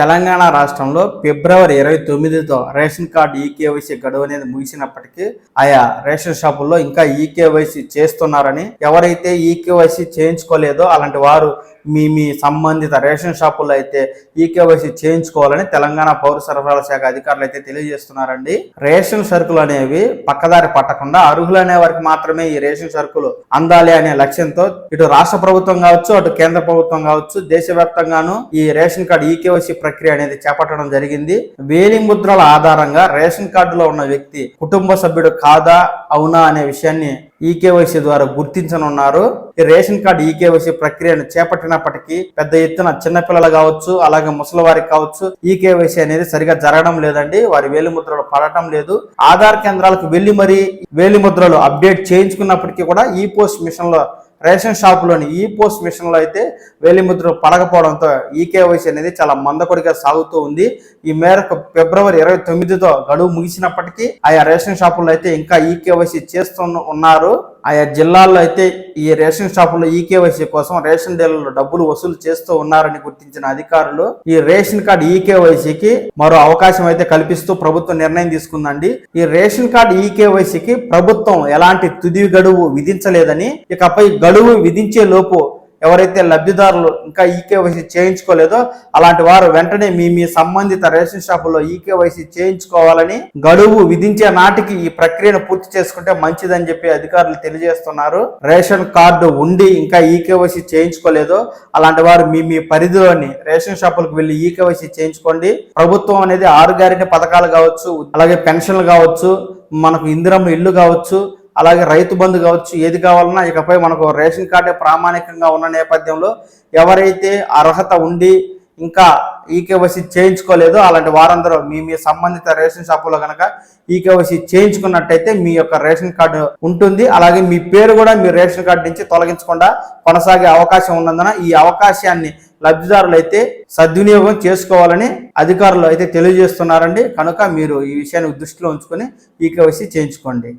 తెలంగాణ రాష్ట్రంలో ఫిబ్రవరి ఇరవై తొమ్మిదితో రేషన్ కార్డు ఈకేవైసీ గడువు అనేది ముగిసినప్పటికీ ఆయా రేషన్ షాపుల్లో ఇంకా ఈకేవైసీ చేస్తున్నారని ఎవరైతే ఈకేవైసీ చేయించుకోలేదో అలాంటి వారు మీ మీ సంబంధిత రేషన్ షాపుల్లో అయితే ఈ కేవైసీ చేయించుకోవాలని తెలంగాణ పౌర సరఫరాల శాఖ అధికారులు అయితే తెలియజేస్తున్నారండి. రేషన్ సరుకులు అనేవి పక్కదారి పట్టకుండా అర్హులనే వారికి మాత్రమే ఈ రేషన్ సరుకులు అందాలి అనే లక్ష్యంతో ఇటు రాష్ట్ర ప్రభుత్వం కావచ్చు అటు కేంద్ర ప్రభుత్వం కావచ్చు దేశవ్యాప్తంగాను ఈ రేషన్ కార్డు ఈ కేవైసీ ప్రక్రియ అనేది చేపట్టడం జరిగింది. వేలి ముద్రల ఆధారంగా రేషన్ కార్డులో ఉన్న వ్యక్తి కుటుంబ సభ్యుడు కాదా అవునా అనే విషయాన్ని ఈకేవైసీ ద్వారా గుర్తించనున్నారు. ఈ రేషన్ కార్డు ఈకేవైసీ ప్రక్రియను చేపట్టినప్పటికీ పెద్ద ఎత్తున చిన్నపిల్లలు కావచ్చు అలాగే ముసలి వారికి కావచ్చు ఈకేవైసీ అనేది సరిగా జరగడం లేదండి. వారి వేలిముద్రలు పడటం లేదు. ఆధార్ కేంద్రాలకు వెళ్ళి మరీ వేలిముద్రలు అప్డేట్ చేయించుకున్నప్పటికీ కూడా ఈ పోస్ట్ మిషన్లో రేషన్ షాపులోని ఈ పోస్ట్ మిషన్లో అయితే వేలిముద్ర పడకపోవడంతో ఈ కేవైసీ అనేది చాలా మందకొడిగా సాగుతూ ఉంది. ఈ మేరకు ఫిబ్రవరి ఇరవై తొమ్మిదితో గడువు ముగిసినప్పటికీ ఆయా రేషన్ షాపుల్లో అయితే ఇంకా ఈ కేవైసీ చేస్తూ ఉన్నారు. ఆయా జిల్లాల్లో అయితే ఈ రేషన్ షాపుల్లో ఈ కోసం రేషన్ డీలర్లు డబ్బులు వసూలు చేస్తూ ఉన్నారని గుర్తించిన అధికారులు ఈ రేషన్ కార్డు ఈ మరో అవకాశం అయితే కల్పిస్తూ ప్రభుత్వం నిర్ణయం తీసుకుందండి. ఈ రేషన్ కార్డు ఈ ప్రభుత్వం ఎలాంటి తుది గడువు విధించలేదని ఇకపై గడువు విధించే లోపు ఎవరైతే లబ్ధిదారులు ఇంకా ఈకేవైసీ చేయించుకోలేదో అలాంటి వారు వెంటనే మీ మీ సంబంధిత రేషన్ షాపుల్లో ఈకేవైసీ చేయించుకోవాలని గడువు విధించే నాటికి ఈ ప్రక్రియను పూర్తి చేసుకుంటే మంచిదని చెప్పి అధికారులు తెలియజేస్తున్నారు. రేషన్ కార్డు ఉండి ఇంకా ఈకేవైసీ చేయించుకోలేదో అలాంటి వారు మీ మీ పరిధిలోని రేషన్ షాపులకు వెళ్ళి ఈకేవైసీ చేయించుకోండి. ప్రభుత్వం అనేది ఆరు పథకాలు కావచ్చు అలాగే పెన్షన్లు కావచ్చు మనకు ఇందిరమ్మ ఇల్లు కావచ్చు అలాగే రైతు బంధు కావచ్చు ఏది కావాలన్నా ఇకపై మనకు రేషన్ కార్డే ప్రామాణికంగా ఉన్న నేపథ్యంలో ఎవరైతే అర్హత ఉండి ఇంకా ఈకేవైసీ చేయించుకోలేదో అలాంటి వారందరూ మీ మీ సంబంధిత రేషన్ షాపులో కనుక ఈకేవైసీ చేయించుకున్నట్టయితే మీ యొక్క రేషన్ కార్డు ఉంటుంది. అలాగే మీ పేరు కూడా మీ రేషన్ కార్డు నుంచి తొలగించకుండా కొనసాగే అవకాశం ఉన్నందున ఈ అవకాశాన్ని లబ్ధిదారులు అయితే సద్వినియోగం చేసుకోవాలని అధికారులు అయితే తెలియజేస్తున్నారండి. కనుక మీరు ఈ విషయాన్ని దృష్టిలో ఉంచుకొని ఈకేవైసీ చేయించుకోండి.